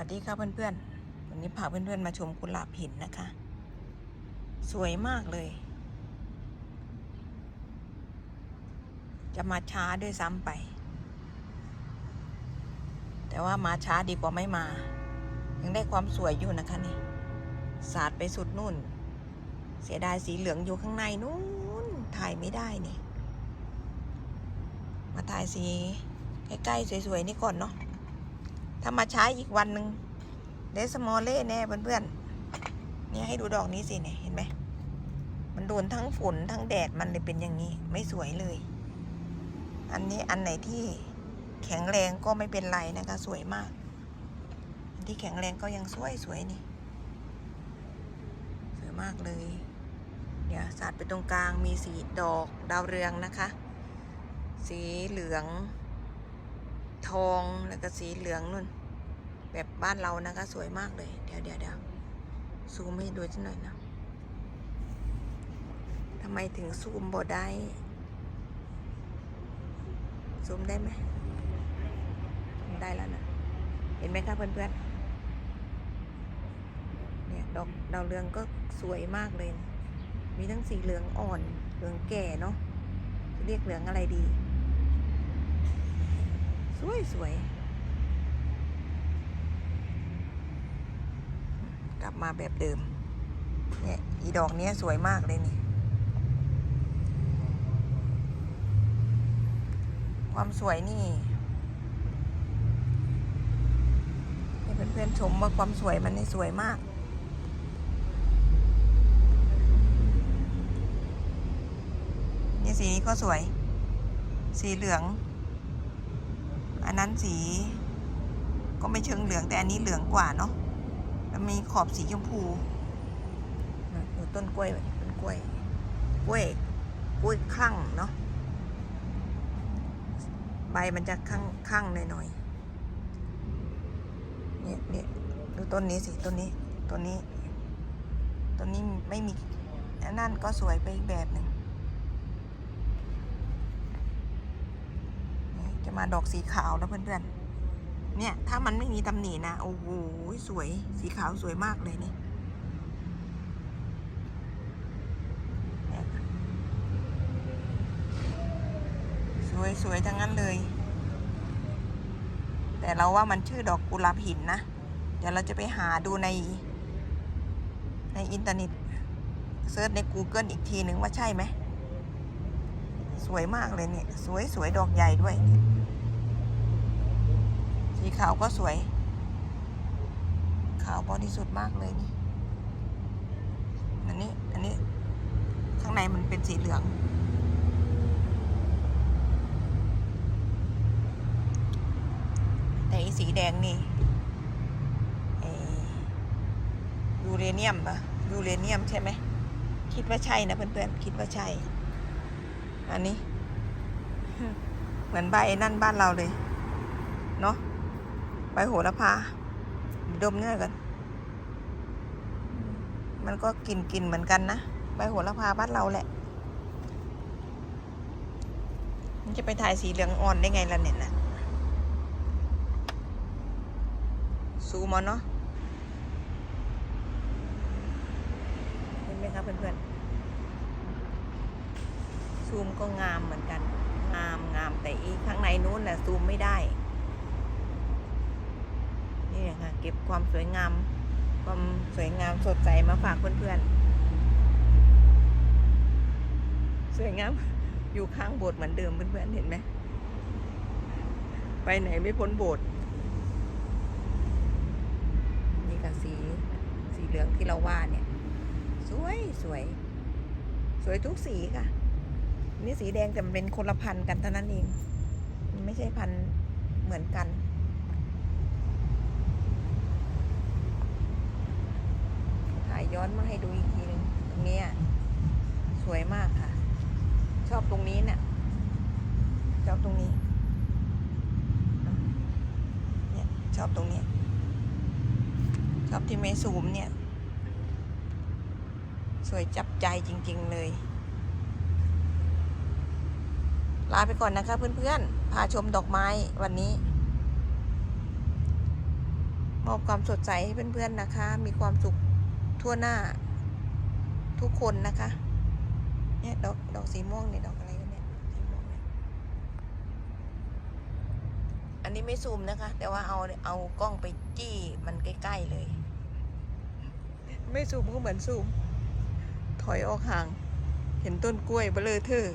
วัสดีค่ะเพื่อนๆ วันนี้พาเพื่อนๆมาชมกุหลาบหินนะคะ สวยมากเลย จะมาช้าด้วยซ้ำไป แต่ว่ามาช้าดีกว่าไม่มา ยังได้ความสวยอยู่นะคะนี่สาดไปสุดนู่น เสียดายสีเหลืองอยู่ข้างในนู้นถ่ายไม่ได้นี่ มาถ่ายสีใกล้ๆสวยๆนี่ก่อนเนาะ ถ้ามาใช้อีกวันหนึ่งเดสมอลเล่แน่เพื่อนๆเนี่ยให้ดูดอกนี้สิเนี่ยเห็นไหมมันโดนทั้งฝนทั้งแดดมันเลยเป็นอย่างนี้ ไม่สวยเลย อันนี้อันไหนที่แข็งแรงก็ไม่เป็นไรนะคะ สวยมาก อันที่แข็งแรงก็ยังสวยสวยนี่สวยมากเลย เดี๋ยวสาดไปตรงกลางมีสีดอกดาวเรืองนะคะ สีเหลือง ทองแล้วก็สีเหลืองนุ่น แบบบ้านเรานะคะ สวยมากเลย เดี๋ยวเดี๋ยวเดี๋ยวซูมให้ดูสักหน่อยนะทำไมถึงซูมบ่ได้ ซูมได้ไหม ได้แล้วนะ เห็นไหมคะเพื่อนๆ เนี่ยดอกดาวเรืองก็สวยมากเลย มีทั้งสีเหลืองอ่อน เหลืองแก่เนาะจะเรียกเหลืองอะไรดี สวยสวย กลับมาแบบเดิม เนี่ยอีดอกเนี้ยสวยมากเลยนี่ ความสวยนี่ให้เพื่อนๆชมว่าความสวยมันนี่สวยมากนี่สีนี้ก็สวย สีเหลือง อันนั้นสี ก็ไม่เชิงเหลืองแต่อันนี้เหลืองกว่าเนาะแล้วมีขอบสีชมพูดูต้นกล้วยต้นกล้วย กล้วย กล้วยคลั่งเนาะ ใบมันจะข้างข้างหน่อยๆเนี่ยเนี่ยดูต้นนี้สิต้นนี้ต้นนี้ต้นนี้ไม่มีอันนั่นก็สวยไปอีกแบบหนึ่ง นี่จะ มาดอกสีขาวแล้วเพื่อนๆ เนี่ย ถ้ามันไม่มีตำหนินะ โอ้โห สวย สีขาวสวยมากเลยนี่เนี่ยสวยสวยทั้งนั้นเลย แต่เราว่ามันชื่อดอกกุหลาบหินนะ เดี๋ยวเราจะไปหาดูใน ในอินเทอร์เน็ตเซิร์ชใน Google อีกทีหนึ่งว่าใช่ไหมสวยมากเลยเนี่ย สวยสวยดอกใหญ่ด้วยเนี่ย สีขาวก็สวย ขาวบริสุทธิ์มากเลยนี่ อันนี้ อันนี้ ข้างในมันเป็นสีเหลือง แต่สีแดงนี่ยูเรเนียมปะยูเรเนียมใช่ไหม คิดว่าใช่นะเพื่อนๆ คิดว่าใช่ อันนี้ เหมือนใบนั่นบ้านเราเลย เนาะ ใบโหระพาดมเนื้อกัน มันก็กลิ่นกินเหมือนกันนะใบโหระพาบ้านเราแหละ มันจะไปถ่ายสีเหลืองอ่อนได้ไงล่ะเนี่ยนะซูมอาเนาะเห็นไหมครับเพื่อนๆซูมก็งามเหมือนกัน งามงามแต่อีข้างในนู้นน่ะซูมไม่ได้ นี่ค่ะ เก็บความสวยงาม ความสวยงามสดใสมาฝากเพื่อนๆ สวยงาม อยู่ข้างโบสถ์เหมือนเดิมเพื่อนๆ เห็นไหม ไปไหนไม่พ้นโบสถ์ นี่ค่ะสี สีเหลืองที่เราว่าเนี่ย สวยสวย สวยทุกสีค่ะ นี่สีแดงแต่มันเป็นคนละพันกันเท่านั้นเอง ไม่ใช่พันเหมือนกัน ถ่า ย้อนมาให้ดูอีกทีหนึงตรงนี้สวยมากค่ะ ชอบตรงนี้เนี่ยชอบตรงนี้เนี่ยชอบตรงนี้ ชอบที่ไม่ซูมเนี่ย สวยจับใจจริง ๆ เลย ลาไปก่อนนะคะเพื่อนๆ พาชมดอกไม้วันนี้มอบความสดใสให้เพื่อนๆนะคะ มีความสุข ทั่วหน้า ทุกคนนะคะ เนี่ยดอกดอกสีม่วงเนี่ยดอกอะไรกันเนี่ยสีม่วงเนี่ยอันนี้ไม่ซูมนะคะ แต่ว่าเอาเอากล้องไปจี้มันใกล้ๆเลย ไม่ซูมก็เหมือนซูม ถอยออกห่าง เห็นต้นกล้วยเบลอเธอ